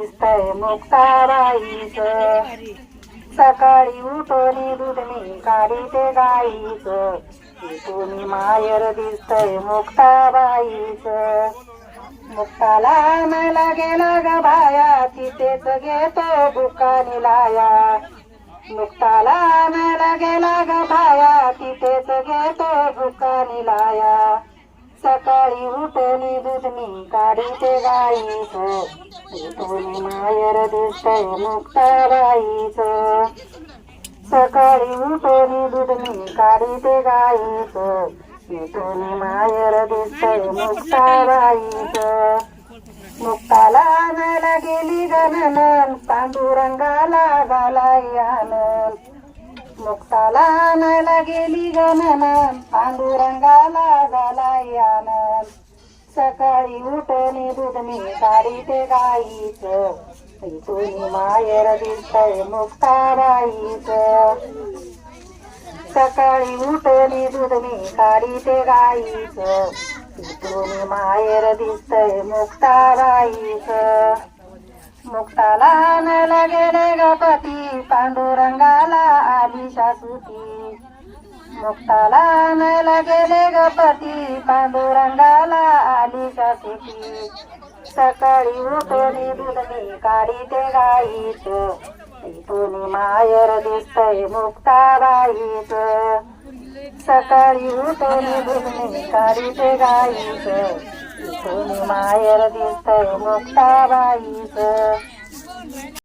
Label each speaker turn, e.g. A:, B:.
A: दिसतंय मुक्ताबाईच सकाळी उठोनी दुधनी काढी ते गाईच. तुम्ही मायर दिसतंय मुक्ताबाईच. मुक्ताला आणायला गेला ग भाया तिथेच घेतो बुकानी लाया. मुक्ताला आणायला गेला ग भाया तिथेच घेतो बुकानी लाया. सकाळी उठली दूध मी काढीते गाईच. इथून मायर दिसतंय मुक्ताबाईच. सकाळी उठली दूध मी काढीते गाईच. इथून मायर दिसतंय मुक्ताबाईच. मुक्ताला आणायला गेली गणन पांडुरंगाला घालाई आनंद. मुक्ताला आणायला गेली गणन पांडुरंगाला सकाळी उठली दूध मी काढीते गाईच. तुम्ही मायर दिसतंय मुक्ताबाईच. सकाळी उठली दूध मी काढीते गाईच. तुम्ही मायर दिसतंय मुक्ताबाईच. मुक्ताला आणायला गेले गपती पांडुरंगाला आली शासुती मुक्ताला आणायला गेले गपती पांडुरंगाला सुखी सकाळी उठली दुधनी काढी ते गाईच तुम्ही मायर दिसतंय मुक्ताबाईच. सकाळी उठली दुधनी काढी ते गाईच तुम्ही मायर दिसतंय मुक्ताबाईच.